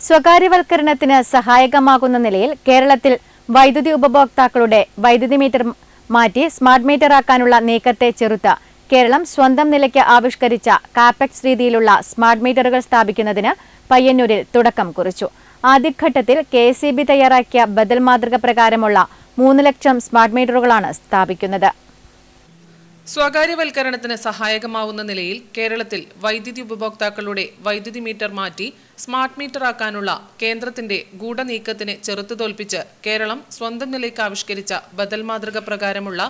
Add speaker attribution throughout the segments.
Speaker 1: സ്വകാര്യവൽക്കരണത്തിന് സഹായകമാകുന്ന നിലയിൽ കേരളത്തിൽ വൈദ്യുതി ഉപഭോക്താക്കളുടെ വൈദ്യുതി മീറ്റർ മാറ്റി സ്മാർട്ട് മീറ്റർ ആക്കാനുള്ള നീക്കത്തെ ചെറുത്ത കേരളം സ്വന്തം നിലയ്ക്ക് ആവിഷ്കരിച്ച കാപെക്സ് രീതിയിലുള്ള സ്മാർട്ട് മീറ്ററുകൾ സ്ഥാപിക്കുന്നതിന് പയ്യന്നൂരിൽ തുടക്കം കുറിച്ചു. ആദ്യഘട്ടത്തിൽ കെ തയ്യാറാക്കിയ ബദൽ മാതൃക പ്രകാരമുള്ള മൂന്ന് ലക്ഷം സ്മാർട്ട് മീറ്ററുകളാണ് സ്ഥാപിക്കുന്നത്.
Speaker 2: സ്വകാര്യവൽക്കരണത്തിന് സഹായകമാവുന്ന നിലയിൽ കേരളത്തിൽ വൈദ്യുതി ഉപഭോക്താക്കളുടെ വൈദ്യുതി മീറ്റർ മാറ്റി സ്മാർട്ട് മീറ്റർ ആക്കാനുള്ള കേന്ദ്രത്തിന്റെ ഗൂഢനീക്കത്തിന് ചെറുത്തുതോൽപ്പിച്ച് കേരളം സ്വന്തം നിലയ്ക്ക് ആവിഷ്കരിച്ച ബദൽ മാതൃക പ്രകാരമുള്ള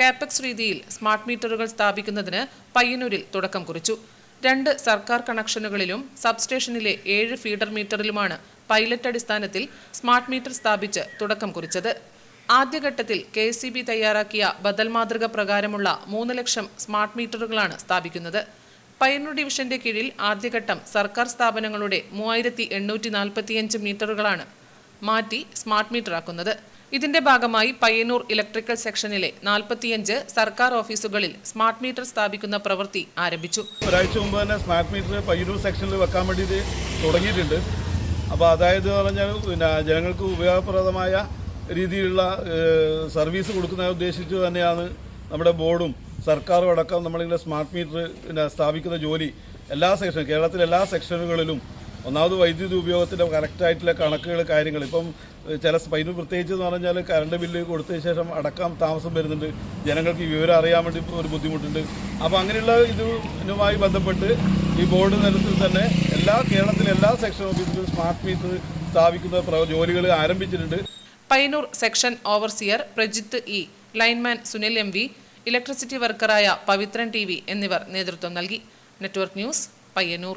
Speaker 2: കാപ്പക്സ് രീതിയിൽ സ്മാർട്ട് മീറ്ററുകൾ സ്ഥാപിക്കുന്നതിന് പയ്യന്നൂരിൽ തുടക്കം കുറിച്ചു. രണ്ട് സർക്കാർ കണക്ഷനുകളിലും സബ്സ്റ്റേഷനിലെ ഏഴ് ഫീഡർ മീറ്ററിലുമാണ് പൈലറ്റ് അടിസ്ഥാനത്തിൽ സ്മാർട്ട് മീറ്റർ സ്ഥാപിച്ച് തുടക്കം കുറിച്ചത്. ആദ്യഘട്ടത്തിൽ കെ എസ് തയ്യാറാക്കിയ ബദൽ മാതൃക പ്രകാരമുള്ള മൂന്ന് ലക്ഷം സ്മാർട്ട് മീറ്ററുകളാണ് സ്ഥാപിക്കുന്നത്. പയ്യന്നൂർ ഡിവിഷന്റെ കീഴിൽ ആദ്യഘട്ടം സർക്കാർ സ്ഥാപനങ്ങളുടെ മൂവായിരത്തി എണ്ണൂറ്റി നാൽപ്പത്തിയഞ്ച് മീറ്ററുകളാണ് മാറ്റി സ്മാർട്ട് മീറ്റർ ആക്കുന്നത് ഇതിന്റെ ഭാഗമായി പയ്യന്നൂർ ഇലക്ട്രിക്കൽ സെക്ഷനിലെ നാൽപ്പത്തിയഞ്ച് സർക്കാർ ഓഫീസുകളിൽ സ്മാർട്ട് മീറ്റർ സ്ഥാപിക്കുന്ന പ്രവൃത്തി ആരംഭിച്ചു.
Speaker 3: ഒരാഴ്ച മുമ്പ് തന്നെ സ്മാർട്ട് മീറ്റർ പയ്യന്നൂർ സെക്ഷനിൽ വെക്കാൻ വേണ്ടി തുടങ്ങിയിട്ടുണ്ട്. അപ്പോൾ അതായത് പറഞ്ഞാൽ ജനങ്ങൾക്ക് ഉപയോഗപ്രദമായ രീതിയിലുള്ള സർവീസ് കൊടുക്കുന്നതിനെ ഉദ്ദേശിച്ചു തന്നെയാണ് നമ്മുടെ ബോർഡും സർക്കാരും അടക്കം നമ്മളിങ്ങനെ സ്മാർട്ട് മീറ്റർ പിന്നെ സ്ഥാപിക്കുന്ന ജോലി എല്ലാ സെക്ഷൻ കേരളത്തിലെ എല്ലാ സെക്ഷനുകളിലും ഒന്നാമത് വൈദ്യുതി ഉപയോഗത്തിന്റെ കറക്റ്റായിട്ടുള്ള കണക്കുകൾ കാര്യങ്ങൾ. ഇപ്പം ചില സ്പൈന് പ്രത്യേകിച്ച് എന്ന് പറഞ്ഞാൽ കറണ്ട് ബില്ല് കൊടുത്തതിന് ശേഷം അടക്കം താമസം വരുന്നുണ്ട്. ജനങ്ങൾക്ക് ഈ വിവരം അറിയാൻ വേണ്ടി ഒരു ബുദ്ധിമുട്ടുണ്ട്. അപ്പോൾ അങ്ങനെയുള്ള ഇതുമായി ബന്ധപ്പെട്ട് ഈ ബോർഡ് തലത്തിൽ തന്നെ എല്ലാ കേരളത്തിലെ എല്ലാ സെക്ഷൻ ഓഫീസിലും സ്മാർട്ട് മീറ്റർ സ്ഥാപിക്കുന്ന ജോലികൾ ആരംഭിച്ചിട്ടുണ്ട്.
Speaker 2: Payyanur section overseer Prajith E lineman Sunil M V electricity വർക്കറായ Pavithran T എന്നിവർ നേതൃത്വം നൽകി. Network news Payyanur.